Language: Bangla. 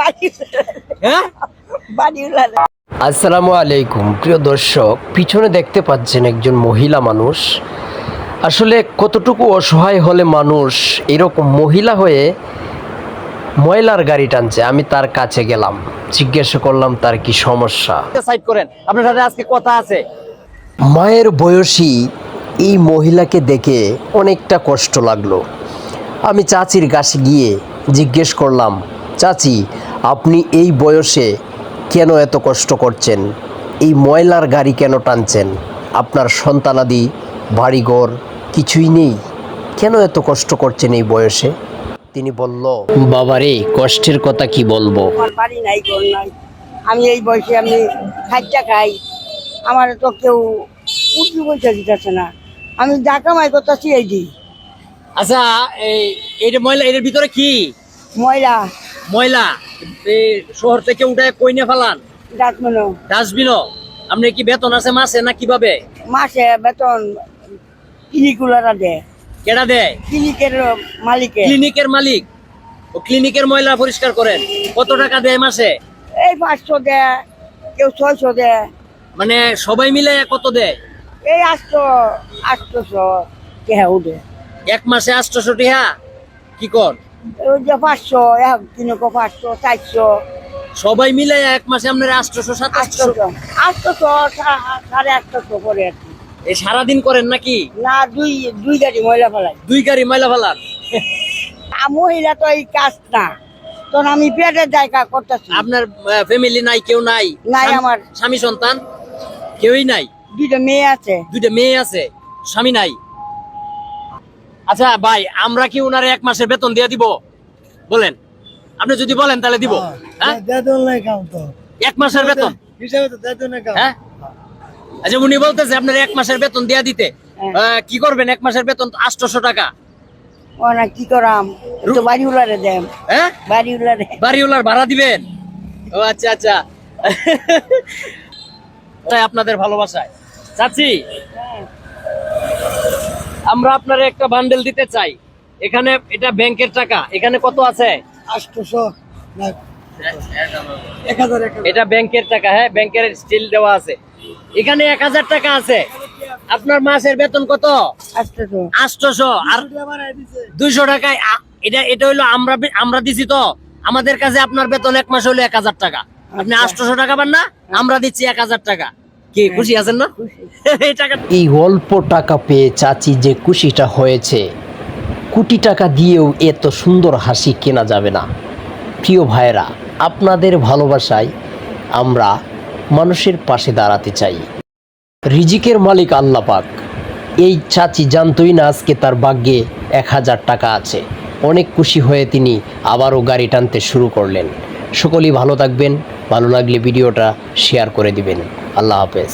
বাড়ি হ্যাঁ? আসসালামু আলাইকুম। প্রিয় দর্শক পিছনে দেখতে পাচ্ছেন একজন মহিলা মানুষ। আসলে কতটুকু অসহায় হলে মানুষ এরকম মহিলা হয়ে ময়লার গাড়ি টানছে? আমি তার কাছে গেলাম। জিজ্ঞাসা করলাম তার কি সমস্যা? সাইড করেন। আপনার সাথে আজকে কথা আছে। মায়ের বয়সী এই মহিলাকে দেখে অনেকটা কষ্ট লাগল। আমি চাচির কাছে গিয়ে জিজ্ঞেস করলাম চাচি আপনি এই বয়সে কেন এত কষ্ট করছেন? এই ময়লার গাড়ি কেন টানছেন? আপনার সন্তানাদি বাড়িঘর কিছুই নেই। কেন এত কষ্ট করছেন এই বয়সে? তিনি বলল বাবারে কষ্টের কথা কি বলব? বাড়ি নাই নাই। আমি এই বয়সে আমি খাইটা খাই। আমার তো কেউ উঠি পয়সা দিতেছে না। আমি যা কামাই করতেছি এই দিই। আচ্ছা এই এইটা ময়লা এর ভিতরে কি? ময়লা। ময়লা এই শহর থেকে উঠে কই নিয়ে ফেলান। ডাস্টবিনও। ডাস্টবিনও? আপনি কি বেতন আছে মাসে না কীভাবে? মাসে বেতন ক্লিনিকগুলারা দেয়। কেডা দেয়? ক্লিনিকের মালিকে ক্লিনিকের মালিক। ও ক্লিনিকের ময়লা পরিষ্কার করেন। কত টাকা দেয় মাসে? এই পাঁচশো দেয় কেউ ছয়শো দেয়। মানে সবাই মিলে কত দেয়? এই আটশো আটশোশো কেহা উঠে। এক মাসে আটশোশো টিহা? কি কর? ওই যে পাঁচশো এক দিনকে পাঁচশো চারশো। সবাই মিলে এক মাসে আপনার আটশোশো সাতশো আটশোশো। আটশোশো সাড়ে আটশোশো করে আর কি। এই সারাদিন করেন নাকি? না দুই দুই গাড়ি ময়লা ফেলাই। দুই গাড়ি ময়লা ফেলান মহিলা তো এই কাজ না। তখন আমি পেটের জায়গা করতেছি। আপনার ফ্যামিলি নাই কেউ নাই? নাই আমার। স্বামী সন্তান? কেউই নাই? দুইটা মেয়ে আছে। দুইটা মেয়ে আছে স্বামী নাই? আচ্ছা ভাই আমরা কি উনারে এক মাসের বেতন দিয়ে দিব? বলেন। আপনি যদি বলেন তাহলে দিব। হ্যাঁ এক মাসের বেতন? হ্যাঁ? আচ্ছা উনি বলতেছে আপনার এক মাসের বেতন দিয়া দিতে। হ্যাঁ। কি করবেন? এক মাসের বেতন আটশোশো টাকা। ও না কি করাম? তো হ্যাঁ? বাড়িওয়ালার। ভাড়া দিবেন? ও আচ্ছা আচ্ছা। তাই আপনাদের ভালোবাসায়। চাচি? আমরা আপনার একটা বান্ডেল দিতে চাই। এখানে এটা ব্যাংকের টাকা। এখানে কত আছে? এটা ব্যাংকের টাকা হ্যাঁ ব্যাংকের স্টিল দেওয়া আছে। এখানে এক হাজার টাকা আছে। আপনার মাসের বেতন কত? আটশোশো। আর দুইশো টাকায় এটা এটা হইল আমরা আমরা দিছি তো। আমাদের কাছে আপনার বেতন এক মাস হলো এক হাজার টাকা। আপনি আচ্ছা। আটশোশো টাকা পান না আমরা দিচ্ছি এক হাজার টাকা। কি খুশি আছেন না? এই টাকা এই অল্প টাকা পেয়ে চাচি যে খুশিটা হয়েছে কোটি টাকা দিয়েও এত সুন্দর হাসি কেনা যাবে না। প্রিয় ভাইরা আপনাদের ভালোবাসায় আমরা মানুষের পাশে দাঁড়াতে চাই। রিজিকের মালিক আল্লাহ পাক। এই চাচি জানতই না আজকে তার ভাগ্যে এক হাজার টাকা আছে। অনেক খুশি হয়ে তিনি আবারও গাড়ি টানতে শুরু করলেন। সকলেই ভালো থাকবেন। ভালো লাগলে ভিডিওটা শেয়ার করে দিবেন। আল্লাহ হাফেজ।